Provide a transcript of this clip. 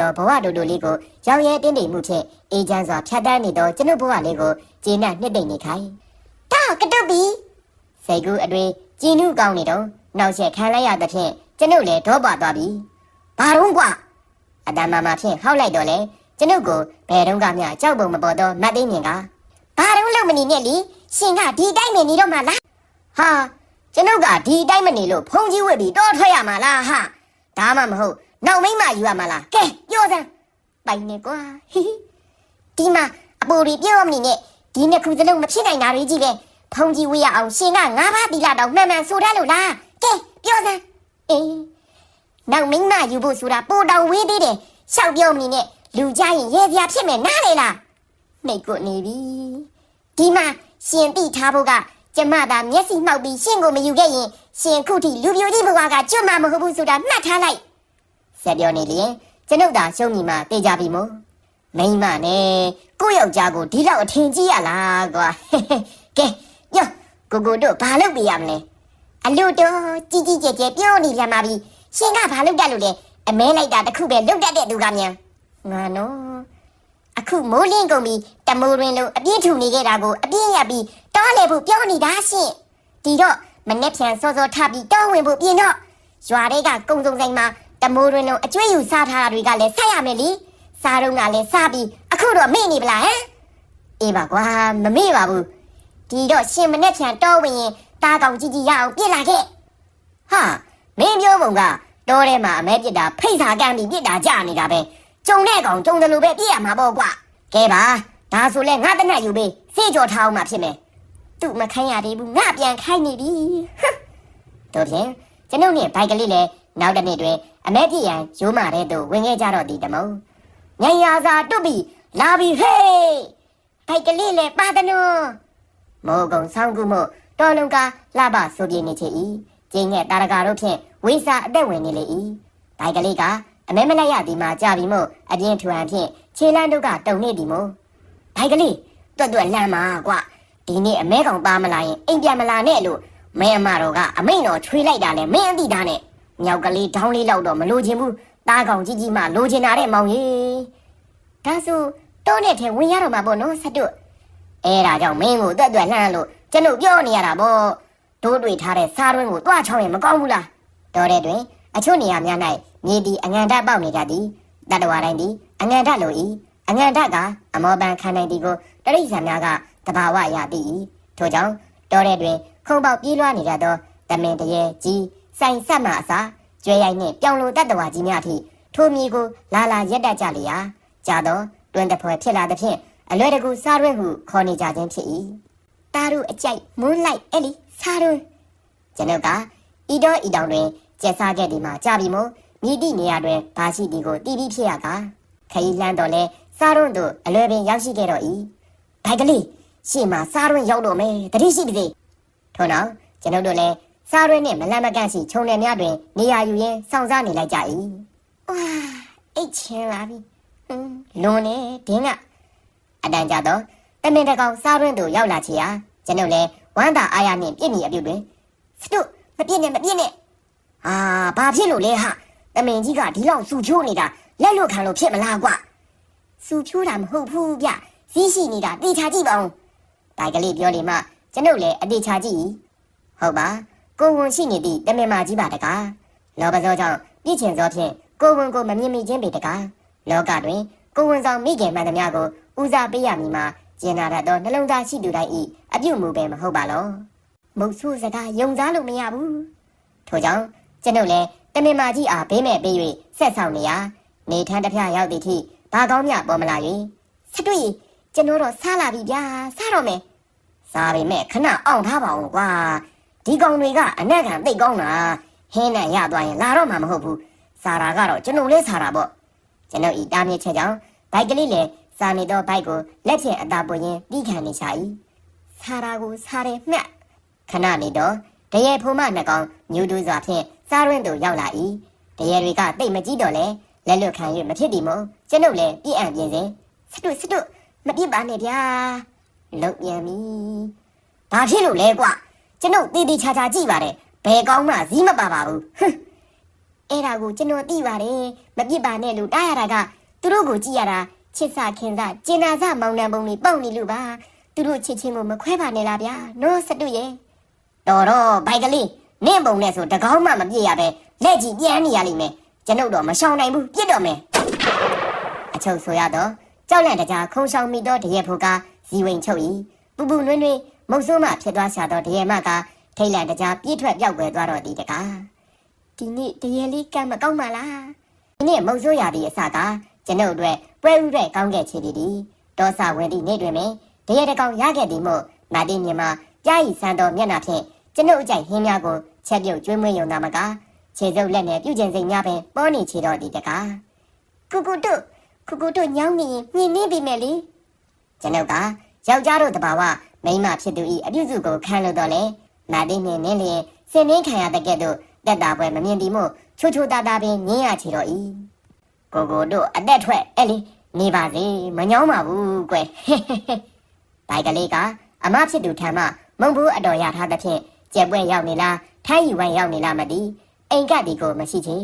သောဘဝတူတူလေးကိုရောင်ရဲတင်းတိမ်မှုဖြင့်အေဂျင့်စွာဖြတ်တန်းနေသောကျွန်ုပ်ဘဝလေးကိုကျေနပ်နှစ်သိမ့်နေခိုင်းတော့ကတုတ်ပြီစိတ်ကူးအတွေ့ကြည်နုကောင်းနေတော့နောက်ဆက်ခံလိုက်ရသဖြင့်ကျွန်ုပ်လည်းဒေါပါသွားပြီဘာတော့ကွာအတမမဖြင့်ဟောက်လိုက်တော့လေကျွန်ုပ်ကိုဘယ်တော့မှကြောက်ပုံမပေါ်တော့မတ်သိမြင်ကဘာတော့လုံမနေနဲ့လीရှင်ကဒီတိုင်းနေနေတော့မှလားဟာကျွန်ုပ်ကဒီတိုင်းမနေလို့ဖုန်ကြီးဝက်ပြီးတော့ထွက်ရမှာလားဟာဒါမှမဟုတ် နောက်မိမယူရမှာလားကဲပြောစမ်းပိုင်နေကွာဟိဟိဒီမှာအပူရီပြောမနေနဲ့ဒီနှစ်ခုစလုံးမဖြစ်နိုင်တာတွေကြီးပဲဖုန်ကြီးဝက်ရအောင်ရှင်ကငါးပါးတီလာတော့မှန်မှန်ဆိုတတ်လို့လားကဲပြောစမ်းအေးနောက်မိမယူဖို့ဆိုတာပိုတောင်ဝေးသေးတယ်ရှောက်ပြောမနေနဲ့လူကြရင်ရဲစရာဖြစ်မယ်နားလေလားနှိတ်ကိုနေပြီဒီမှာရှင်တိထားဖို့ကကျမသာမျက်စိမှောက်ပြီးရှင်ကိုမယူခဲ့ရင်ရှင်ခုထိလူပြိုကြီးဘဝကကျွတ်မှာမဟုတ်ဘူးဆိုတာမှတ်ထားလိုက် ဆက်ပြောနေလျင်ကျွန်ုပ်သာရှုံးမိမှတေးကြပြီမို့မိမနဲ့ကိုယ့်ယောက်ျားကိုဒီလောက်အထင်ကြီးရလားကွာကဲညကိုကိုတို့ဘာလုပ်ပြရမလဲအလူတော့ကြီးကြီးကျယ်ကျယ်ပြောနေပြန်ပါပြီရှင်ကဘာလုပ်တတ်လို့လဲအမဲလိုက်တာတခုပဲလုပ်တတ်တဲ့သူကမြန်ငါနော်အခုမိုးလင်းကုန်ပြီတမိုးရင်းလို့အပြည့်ထူနေခဲ့တာကိုအပြည့်ရပြီးတောလေဖို့ပြောနေတာရှင်ဒီတော့မနေ့ပြန်စောစောထပြီးတောဝင်ဖို့ပြင်တော့ရွာတွေကကုံစုံဆိုင်မှာ တမိုးရင်းလုံးအကျွေးယူစားထားတာတွေကလည်းဆက်ရမယ်လीစားတော့ကလည်းစားပြီးအခုတော့မေ့နေပလားဟမ်အေးပါကွာမမေ့ပါဘူးဒီတော့ရှင်မနေ့ပြန်တောဝင်ရင်တားကောင်ကြီးကြီးရအောင်ပြစ်လာခဲ့ဟာမင်းပြောပုံကတောထဲမှာအမဲပြစ်တာဖိတ်စာကမ်းပြီးပြစ်တာကြနေတာပဲကြုံတဲ့ကောင်ကြုံတယ်လို့ပဲပြစ်ရမှာပေါ့ကွာကဲပါဒါဆိုလဲငါတနတ်ယူပေးစေကြော်ထားအောင်မှဖြစ်မယ်သူ့မခိုင်းရသေးဘူးငါပြန်ခိုင်းနေပြီဟမ်တို့ဖြင့်ကျွန်ုပ်နဲ့ဘိုက်ကလေးလည်း နောက်တစ်နေ့တွင်အမဲပြစ်ရန်ရိုးမာတဲ့သူဝင်ခဲ့ကြတော့ဒီတမုံညံရစာတွတ်ပြီးလာပြီဟေးဘိုက်ကလေးလည်းပါတနောမောကုံဆောင်းကူမို့တော်လုံးကလှပဆိုပြနေချေ၏ကျင်းရဲ့တာရကာတို့ဖြင့်ဝိစာအသက်ဝင်နေလေ၏ဘိုက်ကလေးကအမဲမလိုက်ရသည်မှာကြာပြီမို့အပြင်းထူဟန်ဖြင့်ခြေလန်းတို့ကတုံနေသည်မို့ဘိုက်ကလေးတွတ်တွတ်လမ်းမှာကွာဒီနေ့အမဲကောင်ပါမလာရင်အိမ်ပြန်မလာနဲ့လို့မဲအမတော်ကအမိန်တော်ချွေးလိုက်တာလဲမင်းအတိသားနဲ့ မြောက်ကလေးဒေါင်းလေးလောက်တော့မလိုချင်ဘူးတားကောင်ကြီးကြီးမှလိုချင်တာတဲ့မောင်ကြီးဒါဆိုတောနဲ့ထဲဝင်ရတော့မှာပေါ့နော်ဆက်တို့အဲဒါကြောင့်မင်းကိုတွတ်တွတ်လှမ်းလို့ကျွန်တော်ပြောနေရတာပေါ့တို့တွေ့ထားတဲ့စားတွင်းကိုတွားချောင်းရင်မကောင်းဘူးလားတော်တဲ့တွင်အချို့နေရာများ၌မြေတီအငန်ဓာတ်ပေါက်နေကြသည်တတဝါတိုင်းသည်အငန်ဓာတ်လို၏အငန်ဓာတ်ကအမောပန်ခံနိုင်သည်ကိုတရိษံများကတဘာဝရသည်၏ထို့ကြောင့်တော်တဲ့တွင်ခုံပေါက်ပြေးလွှားနေကြသောတမင်တရေကြီး ဆိုင်ဆက်မှအစားကျွဲရိုက်နှင့်ပြောင်လိုတတ်တော်ကြီးများအထိထိုမြေကိုလာလာရက်တက်ကြလျာကြာတော့တွင်တဖွဲဖြစ်လာသဖြင့်အလွယ်တကူစားရွက်ဟုခေါ်နေကြခြင်းဖြစ်၏တားတို့အကြိုက်မွန်းလိုက်အဲ့လီစားတို့ကျွန်ုပ်ကဤတော့ဤတောင်တွင်ကျက်စားခဲ့ဒီမှာကြာပြီမို့မြည်တိနေရာတွင်ဘာရှိဒီကိုတီးပြီးဖြစ်ရကခရီးလန်းတော့လဲစားရွက်တို့အလွယ်ပင်ရောက်ရှိခဲ့တော့၏ဘိုက်ကလေးရှေ့မှာစားရွက်ရောက်တော့မယ်တတိရှိပါစေထို့နောက်ကျွန်ုပ်တို့လည်း စားရွက်နှင့်မလန့်မကန့်ရှိခြုံနယ်များတွင် နေရာယူရင်းစောင့်စားနေလိုက်ကြ၏ဝါအိတ်ချင်လာပြီဟွန်းလွန်နေဒင်းကအတန်ကြတော့တမင်တကောင်စားရွက်တို့ရောက်လာချေရာကျွန်ုပ်လည်းဝမ်းသာအားရနှင့်ပြည့်မီအပြုတ်တွင်စတုမပြည့်နဲ့မပြည့်နဲ့အာဘာဖြစ်လို့လဲဟာတမင်ကြီးကဒီလောက်စူချိုးနေတာလက်လွတ်ခံလို့ဖြစ်မလားကွာစူချိုးတာမဟုတ်ဘူးဗျဈေးရှိနေတာတေချာကြည့်ပါဦးတိုင်ကလေးပြောနေမှကျွန်ုပ်လည်းအတေချာကြည့်ဟုတ်ပါ ကိုဝန်ရှိနေသည့်တမင်မကြီးပါတကားလောဘဇောကြောင့်ပြည့်ချင်သောဖြင့်ကိုဝန်ကိုမမြင်မိခြင်းပေတကားလောကတွင်ကိုဝန်ဆောင်မိခင်မှန်သမျှကိုဦးစားပေးရမည်မှာကျင်နာတတ်သောနှလုံးသားရှိသူတိုင်းဤအပြုတ်မှုပဲမဟုတ်ပါလောမုတ်ဆိုးစကားယုံစားလို့မရဘူးထို့ကြောင့်ကျွန်ုပ်လည်းတမင်မကြီးအားဘေးမဲ့ပေး၍ဆက်ဆောင်နေရနေထန်းတစ်ဖျားရောက်သည့်ထိဘာကောင်းမြပေါ်မလာ၍စတွေ့ကျွန်တော်တော့စားလာပြီဗျာစားတော့မယ်စားပေမဲ့ခဏအောင်ထားပါဦးကွာ ဒီကောင်တွေကအနက်ခံသိတ်ကောင်းတာဟင်းနဲ့ရသွားရင်လာတော့မှမဟုတ်ဘူးစားတာကတော့ကျွန်တော်လေးစားတာပေါ့ကျွန်ုပ်ဤတားမြစ်ချက်ကြောင့်ဘိုက်ကလေးလည်းစားနေတော့ဘိုက်ကိုလက်ဖြင့်အသာပွင့်ရင်ပြီးခံနေချ၏စားတာကိုစားတယ်မှတ်ခဏနေတော့တရေဖုံမနှစ်ကောင်ညူတူးစွာဖြင့်စားရွင်းသို့ရောက်လာ၏တရေတွေကတိတ်မကြည့်တော့လဲလက်လွတ်ခံ၍မဖြစ်ဒီမို့ကျွန်ုပ်လည်းပြည့်အံ့ပြင်းစဉ်စတုစတုမပြစ်ပါနဲ့ဗျာလုတ်ပြန်ပြီဘာဖြစ်လို့လဲကွာ ကျွန်ုပ်တည်တည်ချာချာကြည့်ပါတယ်ဘယ်ကောင်းမှဇီးမပါပါဘူးဟွန်းအဲ့ဒါကိုကျွန်တော်သိပါတယ်မပြစ်ပါနဲ့လို့တားရတာကသူတို့ကိုကြည့်ရတာချစ်စခင်စကျင်နာစမောင်နှံပုံလေးပေါက်နေလို့ပါသူတို့ချစ်ချင်းကိုမခွဲပါနဲ့လားဗျာနော်စတုရဲ့တော်တော့ဘိုက်ကလေးနင့်ပုံနဲ့ဆိုတကောင်းမှမပြည့်ရပဲလက်ကြီးပြန်နေရလိမ့်မယ်ကျွန်ုပ်တော့မရှောင်နိုင်ဘူးပြစ်တော့မယ်အချုပ်ဆိုရတော့ကြောက်လန့်တကြားခုံဆောင်မိတော့တရက်ဖို့ကဇီဝင်ချုပ်ဤပူပူနွေ့နွေ့ မုံဆိုးမှဖြစ်သွားရှာတော့တရက်မကထိတ်လန့်တကြားပြည့်ထွက်ပြောက်ွယ်သွားတော့ဒီတကားဒီနေ့တရေလေးကံမကောင်းပါလားဒီနေ့မုံဆိုးရသည့်အစကကျွန်ုပ်အတွက်ပွဲဥတဲ့ကောင်းခဲ့ချေသည်ဒီတောဆဝင်သည့်နေ့တွင်ပင်တရေတကောင်ရခဲ့သည်မို့မာတိမြင်မှာကြားဤဆန်တော်မျက်နှာဖြင့်ကျွန်ုပ်အကြိုက်ဟင်းများကိုချက်ပြုတ်ကျွေးမွေးရုံသာမကခြေစုပ်လက်နဲ့ပြုကျင်စိမ်များပင်ပေါ်နေချေတော်သည်တကားကူကူတို့ကူကူတို့ညောင်းနေရင်မြင်နေပြီမယ်လေကျွန်ုပ်ကယောက်ျားတို့တဘာဝ မိန်းမဖြစ်သူဤအပြုစုကိုခံလို့တော့လေမာတိမြင်နေလျင်စင်နှင်းခံရတဲ့ကဲ့သို့တက်တာပွဲမမြင်ဒီမို့ချိုချိုတာတာပင်ငင်းရချီတော့ဤကိုကိုတို့အသက်ထွက်အဲ့လေနေပါစေမညောင်းပါဘူးကွယ်ဘိုက်ကလေးကအမဖြစ်သူထံမှမုံဘူးအတော်ရထားသဖြင့်ကြက်ပွဲရောက်နေလားထိုင်းယူဝိုင်းရောက်နေလားမသိအိမ်ကတ်ဒီကိုမရှိချေ